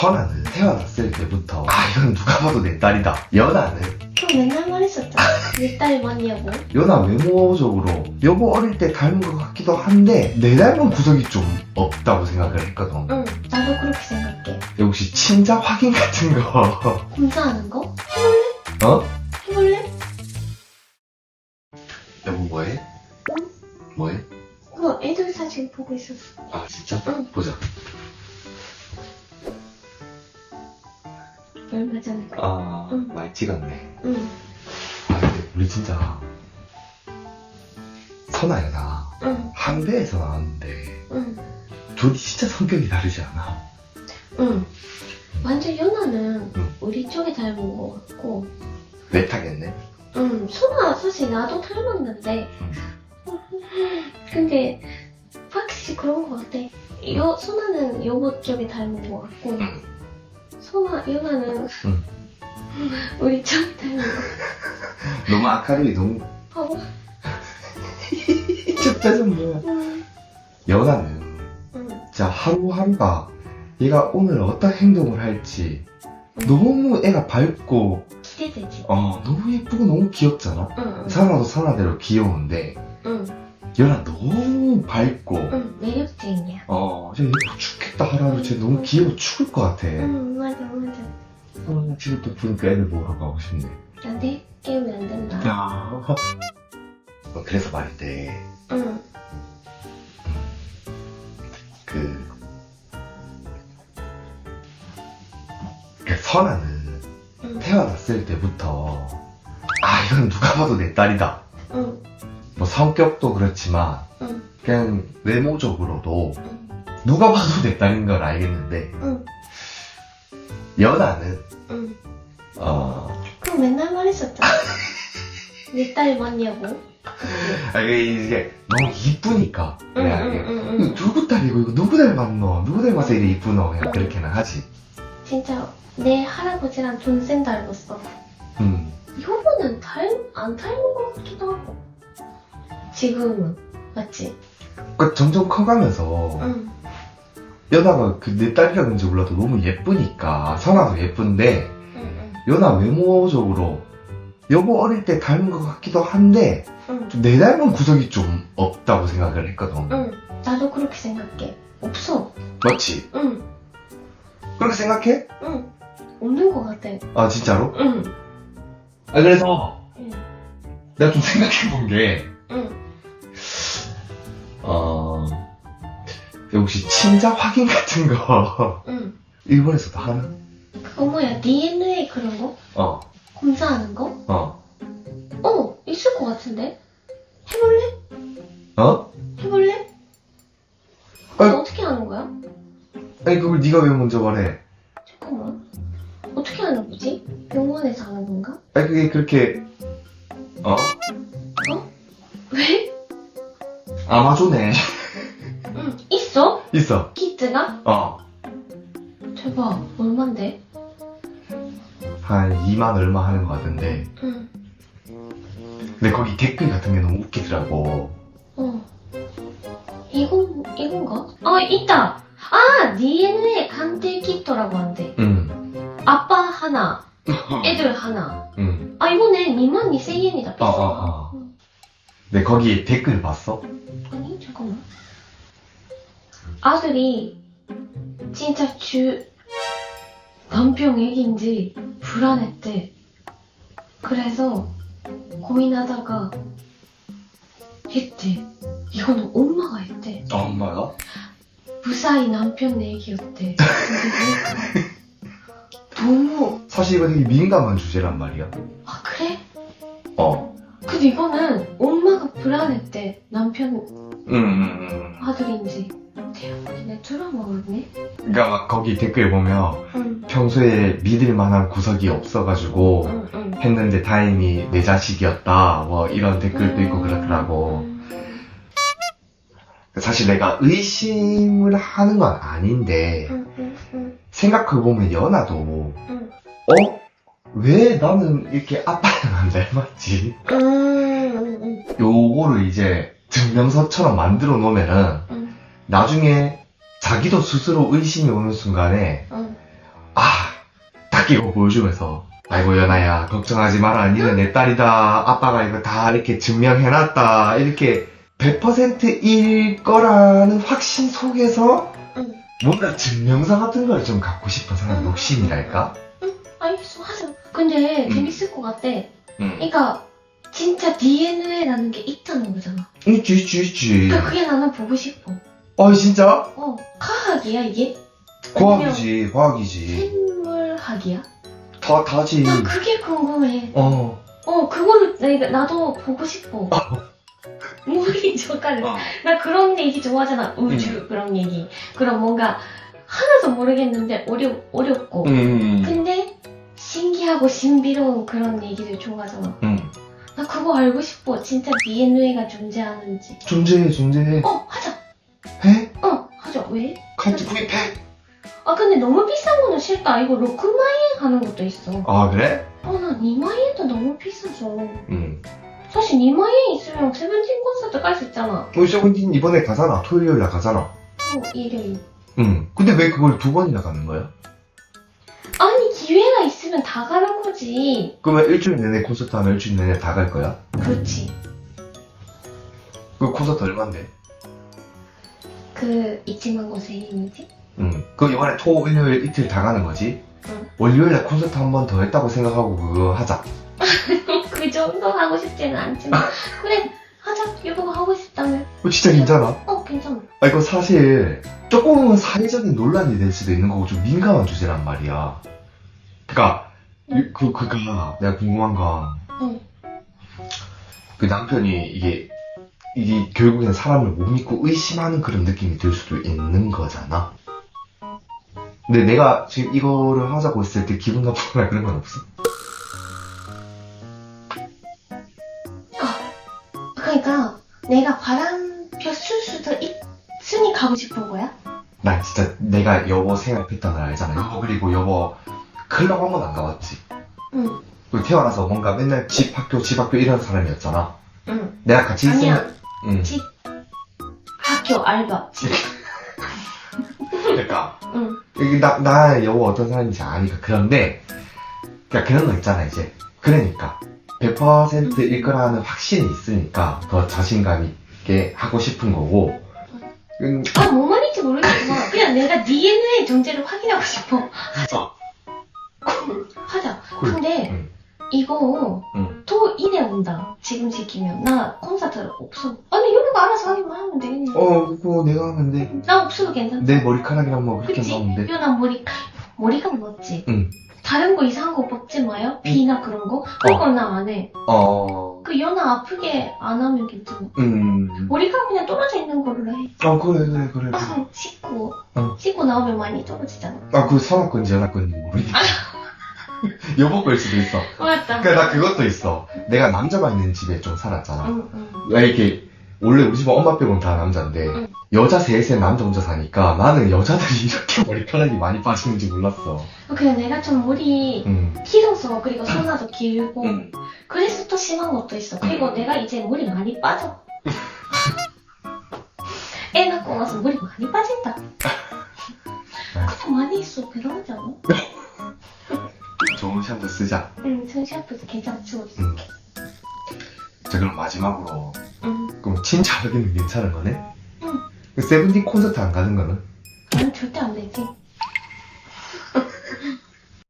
선아는 태어났을 때부터 아 이건 누가 봐도 내 딸이다. 연아는 그럼 맨날 말했었잖아. 내 딸이 맞냐고. 연아 외모적으로 여보 어릴 때 닮은 것 같기도 한데 내 닮은 구석이 좀 없다고 생각을 했거든. 응, 나도 그렇게 생각해. 혹시 친자 확인 같은 거 혼자 하는 거? 어? 해볼래? 여보 뭐해? 응? 뭐해? 그거 애들 사진 보고 있었어. 아 진짜? 응. 보자. 얼마 전에. 아 응. 많이 찍었네. 응, 아 근데 우리 진짜 선아야 나 응, 한 배에서 나왔는데 응, 둘이 진짜 성격이 다르지 않아? 응. 완전 연아는 응. 우리 쪽에 닮은 거 같고, 내 타겠네. 응, 소나 사실 나도 닮았는데, 근데 확실히 그런 거 같아. 요, 소나는 여보 쪽에 닮은 거 같고, 응. 소나, 연아는 응. 우리 쪽에 닮은 거 너무 아카리 너무 같고, 저 표정 뭐야? 응, 연아는 응, 진짜 하루하루가 얘가 오늘 어떤 행동을 할지 너무 애가 밝고 기대되지. 어 너무 예쁘고 너무 귀엽잖아. 응, 선아도 선아대로 귀여운데 응, 연아 너무 밝고 응, 매력적이야. 어 진짜 예뻐 죽겠다 하루하루 진짜 너무 귀여워 죽을 것 같아. 응, 맞아, 맞아. 어, 지금 또 보니까 애들 보러 가고 싶네. 안 돼? 깨우면 안 된다. 야. 어, 그래서 때, 응, 그, 그 선아는 응, 태어났을 때부터, 아, 이건 누가 봐도 내 딸이다. 응, 뭐 성격도 그렇지만, 응, 그냥 외모적으로도 응, 누가 봐도 내 딸인 걸 알겠는데, 응, 연아는, 응. 어, 그럼 맨날 말했었잖아. 내 딸이 맞냐고. 아, 이게, 이게 너무 이쁘니까. 응, 내가 응, 응, 응. 누구 딸이고, 이거 누구 닮았노? 누구 닮아서 이래 이쁘노? 그냥 응. 그렇게는 하지. 진짜 내 할아버지랑 존쌤 닮았어. 음. 효보는 닮, 안 닮은 것 같기도 하고. 지금은. 맞지? 그 점점 커가면서 응, 연아가 그 내 딸이라는지 몰라도 너무 예쁘니까 선아도 예쁜데 응, 응, 연아 외모적으로 여보 어릴 때 닮은 것 같기도 한데 응. 좀 내 닮은 구석이 좀 없다고 생각을 했거든 응, 나도 그렇게 생각해. 없어. 맞지? 응, 그렇게 생각해? 응. 없는 것 같아. 아 진짜로? 응, 아 그래서 응, 내가 좀 생각해 본 게 혹시 친자 확인 같은 거 응. 일본에서도 하나? 그거 뭐야? DNA 그런 거? 어, 검사하는 거? 어, 어, 있을 것 같은데? 해볼래? 어? 해볼래? 아. 그거 어떻게 하는 거야? 아니 그걸 네가 왜 먼저 말해? 잠깐만. 어떻게 하는 거지? 병원에서 하는 건가? 아니 그게 그렇게 어? 왜? 아마존에 응, 있어? 키트가? 어. 대박, 얼만데? 한 2만 얼마 하는 것 같은데. 응, 근데 거기 댓글 같은 게 너무 웃기더라고. 어. 이건, 이건가? 아, 있다! 아, DNA鑑定 키트라고 한대. 응. 아빠 하나, 애들 하나. 응. 아, 이거네. 22,000엔이다. 비싸. 어, 어, 어. 근데 거기 댓글 봤어? 아니, 잠깐만. 아들이 진짜 주 남편 얘기인지 불안했대. 그래서 고민하다가 했대. 이거는 엄마가 했대. 어, 엄마가? 무사히 남편 얘기였대. 근데 너무 사실 이거 되게 민감한 주제란 말이야. 아 그래? 어. 근데 이거는 엄마가 불안했대. 남편 응, 응, 응. 아들인지. 그니까 막 거기 댓글 보면 응, 평소에 믿을 만한 구석이 없어가지고 응, 응. 했는데 다행히 내 자식이었다. 뭐 이런 댓글도 있고 그렇더라고. 음, 사실 내가 의심을 하는 건 아닌데 생각해보면 연아도 응. 어? 왜 나는 이렇게 아빠랑 안 닮았지? 요거를 이제 증명서처럼 만들어 놓으면은 응, 나중에 자기도 스스로 의심이 오는 순간에 응. 딱 이거 보여주면서 아이고 연아야 걱정하지 마라 니는 내 딸이다 아빠가 이거 다 이렇게 증명해놨다 이렇게 100%일 거라는 확신 속에서 응. 뭔가 증명서 같은 걸 좀 갖고 싶은 사람 응. 욕심이랄까? 알겠어 하자. 근데 음. 재밌을 것 같아. 응. 그러니까 진짜 DNA라는 게 있다는 거잖아. 있지 있지 있지 그러니까 그게 나는 보고 싶어. 어 진짜? 어, 과학이야 이게? 과학이지 과학이지 생물학이야? 다 다지 나 그게 궁금해. 어 어, 그거를 내가 나도 보고 싶어. 우리 저까지 어. 나 그런 얘기 좋아하잖아. 우주 음. 그런 얘기. 그럼 뭔가 하나도 모르겠는데 어려 어렵고. 음. 근데 신기하고 신비로운 그런 얘기를 좋아하잖아. 음. 나 그거 알고 싶어. 진짜 DNA가 존재하는지. 존재해 존재해 어, 하자. 해? 어, 하자. 왜? 같이 구입해 아, 근데 너무 비싼 거는 싫다. 이거 6만엔 하는 것도 있어. 아 그래? 어, 나 2만엔도 너무 비싸서. 응 사실 2만엔 있으면 세븐틴 콘서트 갈 수 있잖아. 우리 세븐틴 이번에 가잖아 토요일 날 가잖아 어, 일요일. 응 근데 왜 그걸 두 번이나 가는 거야? 아니, 기회가 있으면 다 가는 거지. 그러면 일주일 내내 콘서트 하면 일주일 내내 다 갈 거야? 그렇지. 그 콘서트 얼만데? 그, 잊지만 곳에 있는지? 응. 그 이번에 토, 일요일 이틀 다 가는 거지? 응. 월요일에 콘서트 한 번 더 했다고 생각하고 그거 하자. 그 정도 하고 싶지는 않지만. 그래, 하자. 이거 하고 싶다면. 어, 진짜 괜찮아? 어, 괜찮아. 아, 이거 사실 조금은 사회적인 논란이 될 수도 있는 거고 좀 민감한 주제란 말이야. 그니까, 그, 그, 그가 내가 궁금한 건, 응. 그 남편이 이게, 이게 결국엔 사람을 못 믿고 의심하는 그런 느낌이 들 수도 있는 거잖아. 근데 내가 지금 이거를 하자고 했을 때 기분 나쁘거나 그런 건 없어? 그러니까, 내가 바람 폈을 수도 있으니 가고 싶은 거야? 나 진짜 내가 여보 생활 패턴을 알잖아. 여보 그리고 여보 클럽 한 번 안 가봤지. 응. 그리고 태어나서 뭔가 맨날 집 학교 집 학교 이런 사람이었잖아. 응. 내가 같이 아니야. 응. 집, 학교, 알바, 집. 그러니까 응. 이게 나, 나 여보 어떤 사람인지 아니까 그런데 그러니까 그런 거 있잖아 이제 그러니까 100%일 거라는 확신이 있으니까 더 자신감 있게 하고 싶은 거고 음, 아, 뭔 말인지 모르겠지만, 그냥 내가 DNA 존재를 확인하고 싶어. 하자 하자. 쿨. 근데, 응. 이거, 응. 또 이내 온다. 지금 시키면. 나 콘서트 없어. 아니, 요리가 알아서 하기만 하면 되겠네. 어 그거 내가 하면 돼내 나 없어도 괜찮아. 머리카락이랑 뭐 그렇게 그치? 하면 돼 요나 머리, 머리가 멋지. 응. 다른 거 이상한 거 뽑지 마요. 비나 그런 거. 그런 건나안 해. 어... 그 연아 아프게 안 하면 괜찮아. 음... 머리가 그냥 떨어져 있는 걸로 해. 아 그래 그래 그래 씻고. 어. 씻고 나오면 많이 떨어지잖아. 아그 선악 건지 연락 건지 모르겠어 여보 걸 수도 있어 맞다. 그러니까 나 그것도 있어 내가 남자만 있는 집에 좀 살았잖아 응, 응. 왜 이렇게 원래 우리 집은 엄마 빼고는 다 남자인데 응. 여자 셋에 남자 혼자 사니까 나는 여자들이 이렇게 머리카락이 많이 빠지는지 몰랐어 그냥 내가 좀 머리 응. 길어서 그리고 손나도 길고 응. 그래서 또 심한 것도 있어. 그리고 내가 이제 머리 많이 빠져. 애 낳고 나서 머리 많이 빠진다. 그냥 많이 있어. 배려하지 않아? 좋은 샴푸 쓰자 응, 전시아프도 괜찮죠. 응. 자 그럼 마지막으로 응. 그럼 친자하기는 괜찮은 거네? 응. 그 세븐틴 콘서트 안 가는 거는? 난 절대 안